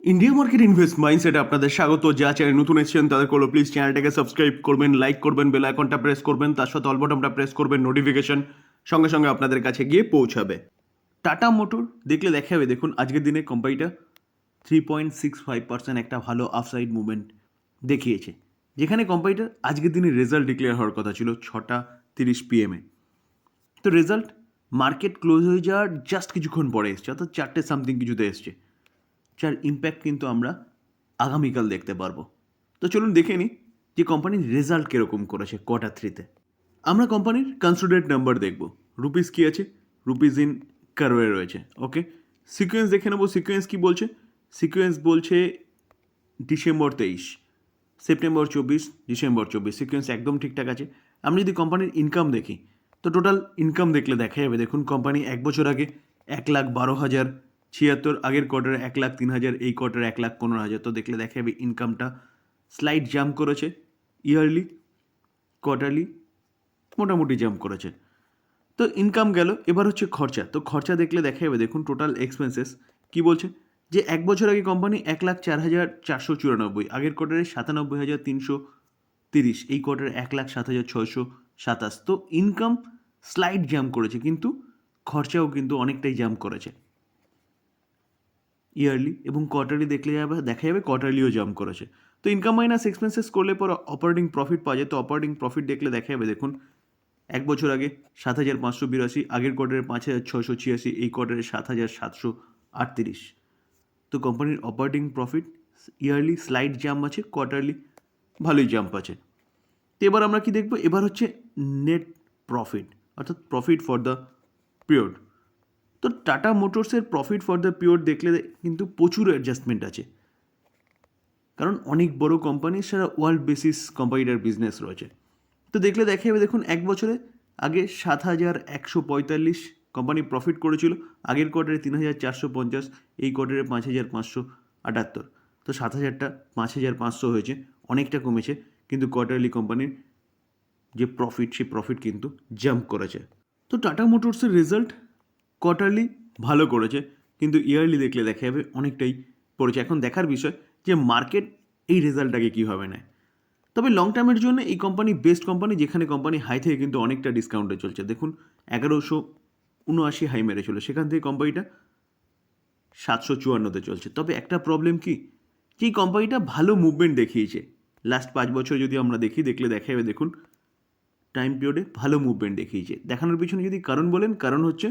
India market invest mindset আপনাদের স্বাগত। যা চ্যানেল নতুন এসেছেন, তাদের করল প্লিজ চ্যানেলটাকে সাবস্ক্রাইব করবেন লাইক করবেন বেল আইকনটা প্রেস করবেন, তার সাথে অলবটনটা প্রেস করবেন নোটিফিকেশন সঙ্গে সঙ্গে আপনাদের কাছে গিয়ে পৌঁছাবে। টাটা মোটর দেখলে দেখা যাবে, দেখুন আজকের দিনে কোম্পানিটা three point six five percent একটা ভালো আফসাইড মুভমেন্ট দেখিয়েছে। যেখানে কোম্পানিটার আজকের দিনে রেজাল্ট ডিক্লেয়ার হওয়ার কথা ছিল ছটা তিরিশ পিএমে তো রেজাল্ট মার্কেট ক্লোজ হয়ে যাওয়ার জাস্ট কিছুক্ষণ পরে এসছে, অর্থাৎ চারটে সামথিং কিছুতে এসছে। যার ইম্প্যাক্ট কিন্তু আমরা আগামীকাল দেখতে পারব। তো চলুন দেখে নিই যে কোম্পানির রেজাল্ট কীরকম করেছে কোয়ার্টার থ্রিতে আমরা কোম্পানির কনসিডারেট নাম্বার দেখব। রুপিস কী আছে? রুপিস ইন কারোয়ে রয়েছে ওকে সিকোয়েন্স দেখে নেব সিকোয়েন্স কী বলছে? সিকোয়েন্স বলছে ডিসেম্বর তেইশ, সেপ্টেম্বর চব্বিশ, ডিসেম্বর চব্বিশ সিকোয়েন্স একদম ঠিকঠাক আছে। আমি যদি কোম্পানির ইনকাম দেখি, তো টোটাল ইনকাম দেখলে দেখা যাবে, দেখুন কোম্পানি এক বছর আগে এক লাখ বারো হাজার ছিয়াত্তর, আগের কোয়ার্টারে এক লাখ তিন হাজার, এই কোয়ার্টারে এক লাখ পনেরো হাজার। তো দেখলে দেখা যাবে ইনকামটা স্লাইড জাম্প করেছে ইয়ারলি কোয়ার্টারলি মোটামুটি জাম্প করেছে। তো ইনকাম গেল, এবার হচ্ছে খরচা। তো খরচা দেখলে দেখা যাবে দেখুন টোটাল এক্সপেন্সেস কি বলছে? যে এক বছর আগে কোম্পানি এক লাখ চার হাজার চারশো চুরানব্বই, আগের কোয়ার্টারে সাতানব্বই হাজার তিনশো তিরিশ, এই কোয়ার্টারে এক লাখ সাত হাজার ছয়শো সাতাশ। তো ইনকাম স্লাইড জাম্প করেছে, কিন্তু খরচাও কিন্তু অনেকটাই জাম্প করেছে। ইয়ারলি এবং কোয়ার্টারলি দেখলে যাবে, দেখা যাবে কোয়ার্টারলিও জাম্প করেছে। তো ইনকাম মাইনাস এক্সপেন্সেস করলে পর অপারেটিং প্রফিট পাওয়া যায়। তো অপারেটিং প্রফিট দেখলে দেখা যাবে, দেখুন, এক বছর আগে সাত হাজার পাঁচশো বিরাশি, আগের কোয়ার্টারে পাঁচ হাজার ছশো ছিয়াশি, এই কোয়ার্টারে সাত হাজার সাতশো আটত্রিশ। তো কোম্পানির operating profit yearly slide jump আছে কোয়ার্টারলি ভালোই জাম্প আছে। তো এবার আমরা কি দেখব? এবার হচ্ছে নেট প্রফিট অর্থাৎ প্রফিট ফর দ্য পিরিয়ড তো টাটা মোটরসের প্রফিট ফর দ্য পিওর দেখলে কিন্তু প্রচুর অ্যাডজাস্টমেন্ট আছে। কারণ অনেক বড় কোম্পানি সারা ওয়ার্ল্ড বেসিস কোম্পানিটার বিজনেস রয়েছে। তো দেখলে দেখা যাবে দেখুন, এক বছরে আগে সাত হাজার একশো পঁয়তাল্লিশ কোম্পানি প্রফিট করেছিল, আগের কোয়ার্টারে তিন হাজার চারশো পঞ্চাশ, এই কোয়ার্টারে পাঁচ হাজার পাঁচশো আটাত্তর। তো সাত হাজারটা পাঁচ হাজার পাঁচশো হয়েছে, অনেকটা কমেছে, কিন্তু কোয়ার্টারলি কোম্পানির যে প্রফিট সেই প্রফিট কিন্তু জাম্প করেছে। তো টাটা মোটরসের রেজাল্ট কোয়ার্টারলি ভালো করেছে, কিন্তু ইয়ারলি দেখলে দেখা যাবে অনেকটাই পড়েছে। এখন দেখার বিষয় যে মার্কেট এই রেজাল্টটাকে কীভাবে নেয়। তবে লং টার্মের জন্য এই কোম্পানি বেস্ট কোম্পানি যেখানে কোম্পানি হাই থেকে কিন্তু অনেকটা ডিসকাউন্টে চলছে। দেখুন, এগারোশো উনআশি হাই মেরে মেরেছিল সেখান থেকে কোম্পানিটা সাতশো চুয়ান্নতে চলছে। তবে একটা প্রবলেম কি? যে কোম্পানিটা ভালো মুভমেন্ট দেখিয়েছে। লাস্ট পাঁচ বছর যদি আমরা দেখি, দেখলে দেখা যাবে, দেখুন টাইম পিরিয়ডে ভালো মুভমেন্ট দেখিয়েছে। দেখানোর পিছনে যদি কারণ বলেন, কারণ হচ্ছে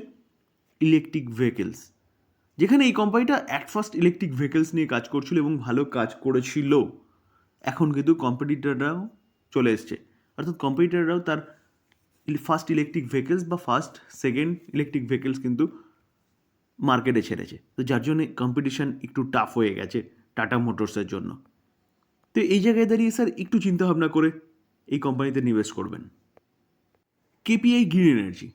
ইলেকট্রিক ভেহিকেলস যেখানে এই কোম্পানিটা অ্যাট ফার্স্ট ইলেকট্রিক ভেহিকেলস নিয়ে কাজ করছিল এবং ভালো কাজ করেছিল। এখন কিন্তু কম্পিটিটাররাও চলে এসছে। অর্থাৎ কম্পিটিটাররাও তার ফার্স্ট ইলেকট্রিক ভেহিকেলস বা ফার্স্ট সেকেন্ড ইলেকট্রিক ভেহিকেলস কিন্তু মার্কেটে ছেড়েছে। তো যার জন্য কম্পিটিশন একটু টাফ হয়ে গেছে টাটা মোটরসের জন্য। তো এই জায়গায় দাঁড়িয়ে স্যার একটু চিন্তাভাবনা করে এই কোম্পানিতে নিবেশ করবেন। KPI green energy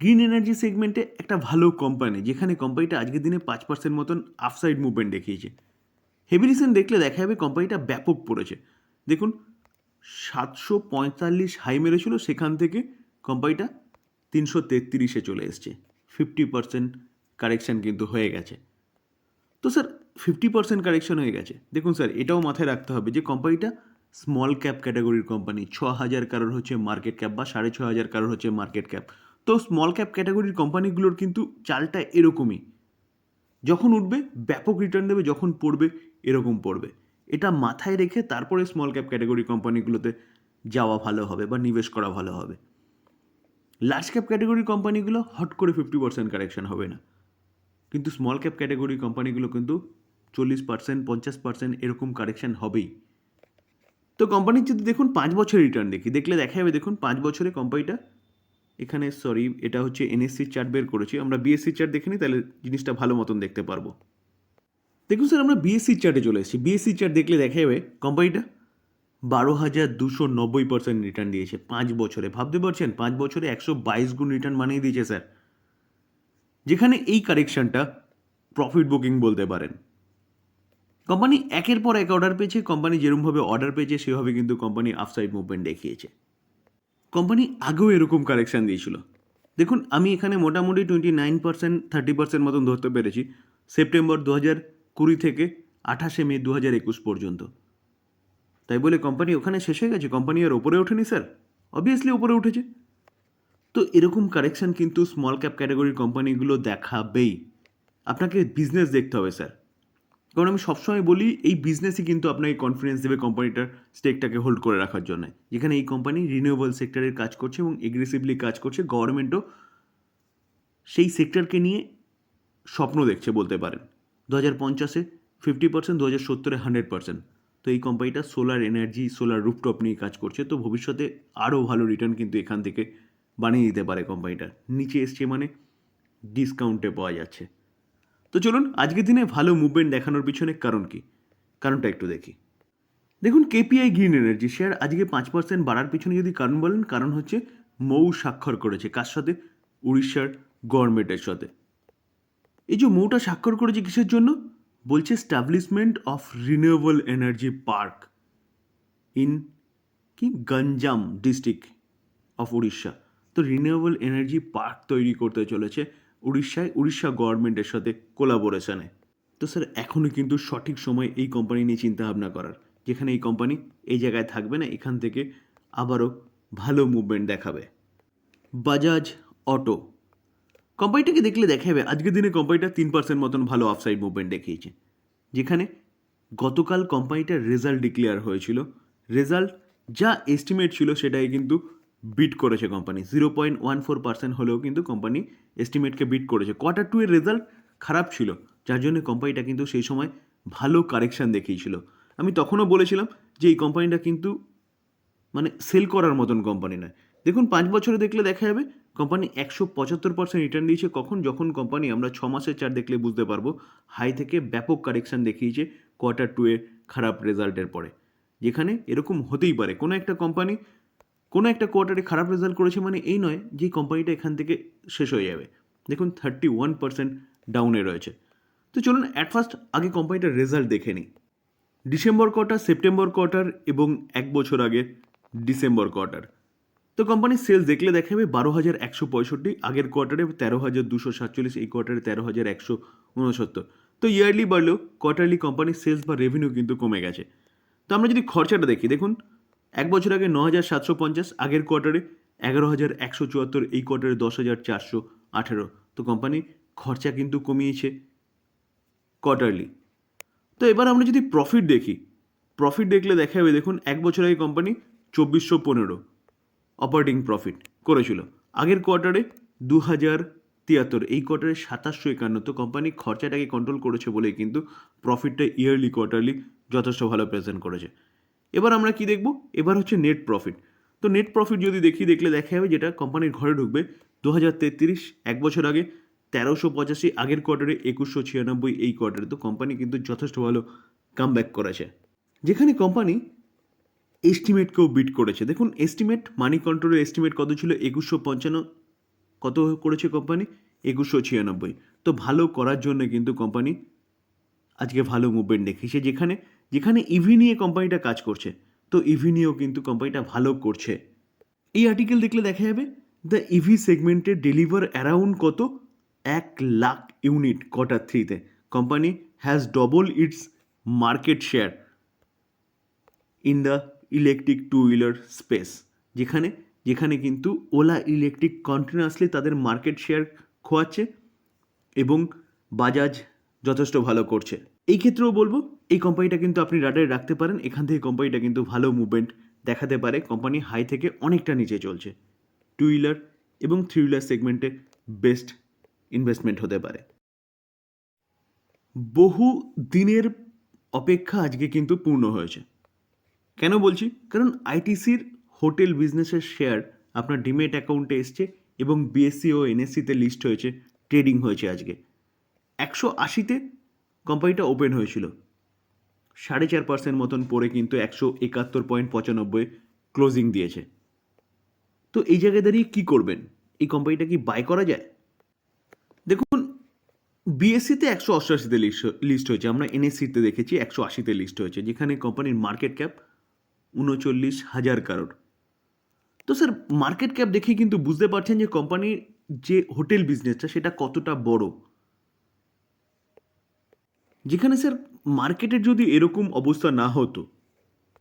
green energy সেগমেন্টে একটা ভালো কোম্পানি যেখানে কোম্পানিটা আজকের দিনে পাঁচ পার্সেন্ট মতন আফসাইড মুভমেন্ট দেখিয়েছে। হেভি রিসেন্ট দেখলে দেখা যাবে কোম্পানিটা ব্যাপক পড়েছে। দেখুন, সাতশো পঁয়তাল্লিশ হাই মেরেছিল, সেখান থেকে কোম্পানিটা তিনশো তেত্রিশে চলে এসছে। ফিফটি পার্সেন্ট কারেকশান কিন্তু হয়ে গেছে। তো স্যার ফিফটি পার্সেন্ট কারেকশন হয়ে গেছে। দেখুন স্যার এটাও মাথায় রাখতে হবে যে কোম্পানিটা স্মল ক্যাপ ক্যাটাগরির কোম্পানি ছ হাজার কারোর হচ্ছে মার্কেট ক্যাপ বা সাড়ে ছ হাজার কারোর হচ্ছে মার্কেট ক্যাপ তো স্মল ক্যাপ ক্যাটাগরির কোম্পানিগুলোর কিন্তু চালটা এরকমই। যখন উঠবে, ব্যাপক রিটার্ন দেবে, যখন পড়বে, এরকম পড়বে। এটা মাথায় রেখে তারপরে স্মল ক্যাপ ক্যাটাগরি কোম্পানিগুলোতে যাওয়া ভালো হবে বা নিবেশ করা ভালো হবে। লার্জ ক্যাপ ক্যাটাগরি কোম্পানিগুলো হট করে ফিফটি পার্সেন্ট কারেকশন হবে না। কিন্তু স্মল ক্যাপ ক্যাটাগরি কোম্পানিগুলো কিন্তু চল্লিশ পার্সেন্ট পঞ্চাশ পার্সেন্ট এরকম কারেকশন হবেই। তো কোম্পানির যদি দেখুন, পাঁচ বছর রিটার্ন দেখি, দেখলে দেখা যাবে দেখুন, পাঁচ বছরে কোম্পানিটা এখানে সরি এটা হচ্ছে এনএসসি চার্ট বের করেছি। আমরা বিএসসি চার্ট দেখে নিই, তাহলে জিনিসটা ভালো মতন দেখতে পারব। দেখুন স্যার, আমরা বিএসসি চার্টে চলে এসেছি। বিএসসি চার্ট দেখলে দেখা যাবে কোম্পানিটা বারো হাজার দুশো নব্বই পার্সেন্ট রিটার্ন দিয়েছে পাঁচ বছরে। ভাবতে পারছেন? পাঁচ বছরে একশো বাইশ গুণ রিটার্ন বানিয়ে দিয়েছে স্যার। যেখানে এই কারেকশনটা প্রফিট বুকিং বলতে পারেন। কোম্পানি একের পর এক অর্ডার পেয়েছে কোম্পানি যেরকমভাবে অর্ডার পেয়েছে, সেভাবে কিন্তু কোম্পানি আফসাইড মুভমেন্ট দেখিয়েছে। কোম্পানি আগেও এরকম কারেকশান দিয়েছিল। দেখুন, আমি এখানে মোটামুটি twenty nine percent thirty percent মতন ধরতে পেরেছি সেপ্টেম্বর দু হাজার কুড়ি থেকে আঠাশে মে দু হাজার একুশ পর্যন্ত। তাই বলে কোম্পানি ওখানে শেষ হয়ে গেছে কোম্পানি আর ওপরে ওঠেনি স্যার অবভিয়াসলি ওপরে উঠেছে। তো এরকম কারেকশন কিন্তু স্মল ক্যাপ ক্যাটাগরির কোম্পানিগুলো দেখাবেই। আপনাকে বিজনেস দেখতে হবে স্যার কারণ আমি সবসময় বলি, এই বিজনেসই কিন্তু আপনাকে কনফিডেন্স দেবে কোম্পানিটার স্টেকটাকে হোল্ড করে রাখার জন্য। যেখানে এই কোম্পানি রিনিউয়েবল সেক্টরের কাজ করছে এবং এগ্রেসিভলি কাজ করছে গভর্নমেন্টও সেই সেক্টরকে নিয়ে স্বপ্ন দেখছে বলতে পারেন। দু হাজার পঞ্চাশে ফিফটি পার্সেন্ট দু হাজার সত্তরে হান্ড্রেড পার্সেন্ট তো এই কোম্পানিটা সোলার এনার্জি সোলার রুফটপ নিয়ে কাজ করছে। তো ভবিষ্যতে আরও ভালো রিটার্ন কিন্তু এখান থেকে বানিয়ে দিতে পারে কোম্পানিটা নিচে এসছে মানে ডিসকাউন্টে পাওয়া যাচ্ছে। তো চলুন আজকের দিনে ভালো মুভমেন্ট দেখানোর পিছনে কারণ কি? কারণটা একটু দেখি। দেখুন কেপিআই গ্রিন এনার্জি শেয়ার আজকে পাঁচ পার্সেন্ট বাড়ার পিছনে যদি কারণ বলেন, কারণ হচ্ছে মৌ স্বাক্ষর করেছে। কার সাথে? উড়িষ্যার গভর্নমেন্টের সাথে। এই যে মৌটা স্বাক্ষর করেছে কিসের জন্য? বলছে establishment of renewable energy park in কি? Ganjam district of Orissa. তো রিনিউয়েবল এনার্জি পার্ক তৈরি করতে চলেছে। উড়িষ্যায় উড়িষ্যা গভর্নমেন্টের সাথে কোলাবোরেশনে তো স্যার এখনও কিন্তু সঠিক সময় এই কোম্পানি নিয়ে চিন্তা ভাবনা করার। যেখানে এই কোম্পানি এই জায়গায় থাকবে না, এখান থেকে আবারও ভালো মুভমেন্ট দেখাবে। বাজাজ অটো কোম্পানিটাকে দেখলে দেখা যাবে আজকের দিনে কোম্পানিটা তিন পার্সেন্ট মতন ভালো অফসাইড মুভমেন্ট দেখিয়েছে। যেখানে গতকাল কোম্পানিটার রেজাল্ট ডিক্লেয়ার হয়েছিল। রেজাল্ট যা এস্টিমেট ছিল সেটাই কিন্তু বিট করেছে company zero point one four percent হলেও কিন্তু কোম্পানি এস্টিমেটকে বিট করেছে। কোয়ার্টার টু এর রেজাল্ট খারাপ ছিল, যার জন্য কোম্পানিটা কিন্তু সেই সময় ভালো কারেকশান দেখিয়েছিল। আমি তখনও বলেছিলাম যে এই কোম্পানিটা কিন্তু মানে সেল করার মতন কোম্পানি নয়। দেখুন, পাঁচ বছরে দেখলে দেখা যাবে কোম্পানি একশো পঁচাত্তর পার্সেন্ট রিটার্ন দিয়েছে। কখন? যখন কোম্পানি আমরা ছ মাসের চার দেখলে বুঝতে পারব হাই থেকে ব্যাপক কারেকশান দেখিয়েছে কোয়ার্টার টু এর খারাপ রেজাল্টের পরে। যেখানে এরকম হতেই পারে। কোনো একটা কোম্পানি কোনো একটা কোয়ার্টারে খারাপ রেজাল্ট করেছে মানে এই নয় যে কোম্পানিটা এখান থেকে শেষ হয়ে যাবে। দেখুন থার্টি ওয়ান পার্সেন্ট ডাউনে রয়েছে। তো চলুন অ্যাট ফার্স্ট আগে কোম্পানিটার রেজাল্ট দেখে নিই। ডিসেম্বর কোয়ার্টার সেপ্টেম্বর কোয়ার্টার এবং এক বছর আগে ডিসেম্বর কোয়ার্টার তো কোম্পানির সেলস দেখলে দেখা যাবে বারো হাজার একশো পঁয়ষট্টি, আগের কোয়ার্টারে তেরো হাজার দুশো সাতচল্লিশ, এই কোয়ার্টারে তেরো হাজার একশো উনসত্তর। তো ইয়ারলি বাড়লেও কোয়ার্টারলি কোম্পানির সেলস বা রেভিনিউ কিন্তু কমে গেছে। তো আমরা যদি খরচাটা দেখি, দেখুন এক বছর আগে ন হাজার সাতশো পঞ্চাশ, আগের কোয়ার্টারে এগারো হাজার একশো চুয়াত্তর, এই কোয়ার্টারে দশ হাজার চারশো আঠেরো। তো কোম্পানি খরচা কিন্তু কমিয়েছে কোয়ার্টারলি। তো এবার আমরা যদি প্রফিট দেখি, প্রফিট দেখলে দেখা যাবে দেখুন এক বছর আগে কোম্পানি চব্বিশশো পনেরো, অপারেটিং প্রফিট করেছিল। আগের কোয়ার্টারে দু হাজার তিয়াত্তর, এই কোয়ার্টারে সাতাশশো একান্ন। তো কোম্পানি খরচাটাকে কন্ট্রোল করেছে বলেই কিন্তু প্রফিটটা ইয়ারলি কোয়ার্টারলি যথেষ্ট ভালো প্রেজেন্ট করেছে। এবার আমরা কি দেখব? এবার হচ্ছে নেট প্রফিট তো নেট প্রফিট যদি দেখি, দেখলে দেখা যাবে যেটা কোম্পানির ঘরে ঢুকবে দু হাজার তেত্রিশ, এক বছর আগে, তেরোশো পঁচাশি, আগের কোয়ার্টারে একুশশো ছিয়ানব্বই, এই কোয়ার্টারে তো কোম্পানি কিন্তু যথেষ্ট ভালো কাম ব্যাক করেছে। যেখানে কোম্পানি এস্টিমেটকেও বিট করেছে। দেখুন এস্টিমেট মানি কন্ট্রোলের এস্টিমেট কত ছিল? একুশশো পঞ্চান্ন, কত করেছে কোম্পানি একুশশো ছিয়ানব্বই। তো ভালো করার জন্য কিন্তু কোম্পানি আজকে ভালো মুভমেন্ট দেখিয়েছে। যেখানে যেখানে ইভি নিয়ে কোম্পানিটা কাজ করছে। তো ইভি নিয়েও কিন্তু কোম্পানিটা ভালো করছে। এই আর্টিকেল দেখলে দেখা যাবে দ্য ইভি সেগমেন্টে ডেলিভার অ্যারাউন্ড কত? এক লাখ ইউনিট কোয়ার্টার থ্রিতে company has double its market share in the electric two wheeler space যেখানে যেখানে কিন্তু ওলা ইলেকট্রিক কন্টিনিউয়াসলি তাদের মার্কেট শেয়ার খোয়াচ্ছে এবং বাজাজ যথেষ্ট ভালো করছে। এই ক্ষেত্রেও বলব এই কোম্পানিটা কিন্তু আপনি রাডারে রাখতে পারেন, এখান থেকে কোম্পানিটা কিন্তু ভালো মুভমেন্ট দেখাতে পারে। কোম্পানি হাই থেকে অনেকটা নিচে চলছে। টু হুইলার এবং থ্রি হুইলার সেগমেন্টে বেস্ট ইনভেস্টমেন্ট হতে পারে। বহু দিনের অপেক্ষা আজকে কিন্তু পূর্ণ হয়েছে। কেন বলছি? কারণ আইটিসির হোটেল বিজনেসের শেয়ার আপনার ডিমেট অ্যাকাউন্টে এসছে এবং বিএসসি ও এনএসসিতে লিস্ট হয়েছে ট্রেডিং হয়েছে আজকে। একশো আশিতে কোম্পানিটা ওপেন হয়েছিল। সাড়ে চার পার্সেন্ট মতন পরে কিন্তু একশো একাত্তর পয়েন্ট পঁচানব্বই ক্লোজিং দিয়েছে। তো এই জায়গায় দাঁড়িয়ে কী করবেন? এই কোম্পানিটা কি বাই করা যায়? দেখুন বিএসসিতে একশো অষ্টআশিতে লিস্ট লিস্ট হয়েছে। আমরা এনএসসিতে দেখেছি একশো আশিতে লিস্ট হয়েছে, যেখানে কোম্পানির মার্কেট ক্যাপ উনচল্লিশ হাজার কারোর তো স্যার মার্কেট ক্যাপ দেখে কিন্তু বুঝতে পারছেন যে কোম্পানির যে হোটেল বিজনেসটা সেটা কতটা বড়। যেখানে স্যার মার্কেটের যদি এরকম অবস্থা না হতো,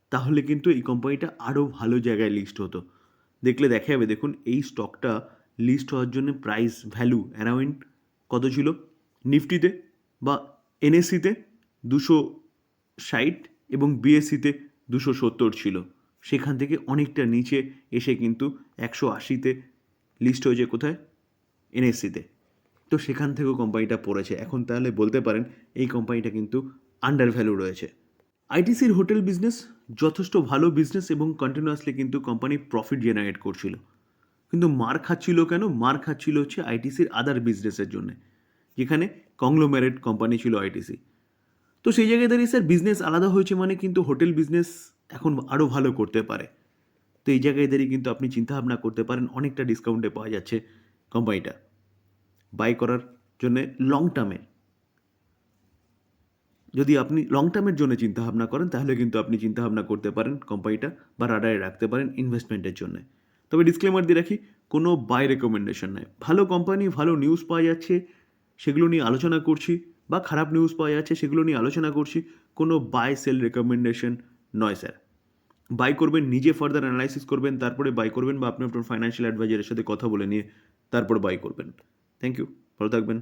তাহলে কিন্তু এই কোম্পানিটা আরও ভালো জায়গায় লিস্ট হতো। দেখলে দেখা যাবে, দেখুন এই স্টকটা লিস্ট হওয়ার জন্য প্রাইস ভ্যালু অ্যারাউন্ড কত ছিল? নিফটিতে বা এনএসসিতে দুশো ষাট এবং বিএসসিতে দুশো সত্তর ছিল। সেখান থেকে অনেকটা নিচে এসে কিন্তু একশো আশিতে লিস্ট হয়েছে কোথায়? এনএসসিতে তো। সেখান থেকেও কোম্পানিটা পড়েছে। এখন তাহলে বলতে পারেন, এই কোম্পানিটা কিন্তু আন্ডার ভ্যালু রয়েছে। আইটিসির হোটেল বিজনেস যথেষ্ট ভালো বিজনেস এবং কন্টিনিউয়াসলি কিন্তু কোম্পানি প্রফিট জেনারেট করছিল। কিন্তু মার খাচ্ছিল কেন? মার খাচ্ছিল হচ্ছে আইটিসির আদার বিজনেসের জন্য, যেখানে কংলোমেরেট কোম্পানি ছিল আইটিসি। তো সেই জায়গায় দাঁড়িয়ে স্যার বিজনেস আলাদা হয়েছে মানে কিন্তু হোটেল বিজনেস এখন আরও ভালো করতে পারে। তো এই জায়গায় দাঁড়িয়ে কিন্তু আপনি চিন্তাভাবনা করতে পারেন, অনেকটা ডিসকাউন্টে পাওয়া যাচ্ছে কোম্পানিটা বাই করার জন্যে লং টার্মে যদি আপনি লং টার্মের জন্য চিন্তাভাবনা করেন, তাহলে কিন্তু আপনি চিন্তাভাবনা করতে পারেন কোম্পানিটা বা রাডারে রাখতে পারেন ইনভেস্টমেন্টের জন্য। তবে ডিসক্লেমার দিয়ে রাখি, কোনো বাই রেকমেন্ডেশন নয় ভালো কোম্পানি ভালো নিউজ পাওয়া যাচ্ছে, সেগুলো নিয়ে আলোচনা করছি বা খারাপ নিউজ পাওয়া যাচ্ছে, সেগুলো নিয়ে আলোচনা করছি, কোনো বাই সেল রেকমেন্ডেশন নয় স্যার বাই করবেন, নিজে ফার্দার অ্যানালাইসিস করবেন, তারপরে বাই করবেন বা আপনি আপনার ফাইন্যান্সিয়াল অ্যাডভাইজারের সাথে কথা বলে নিয়ে তারপর বাই করবেন। থ্যাংক ইউ ভালো থাকবেন।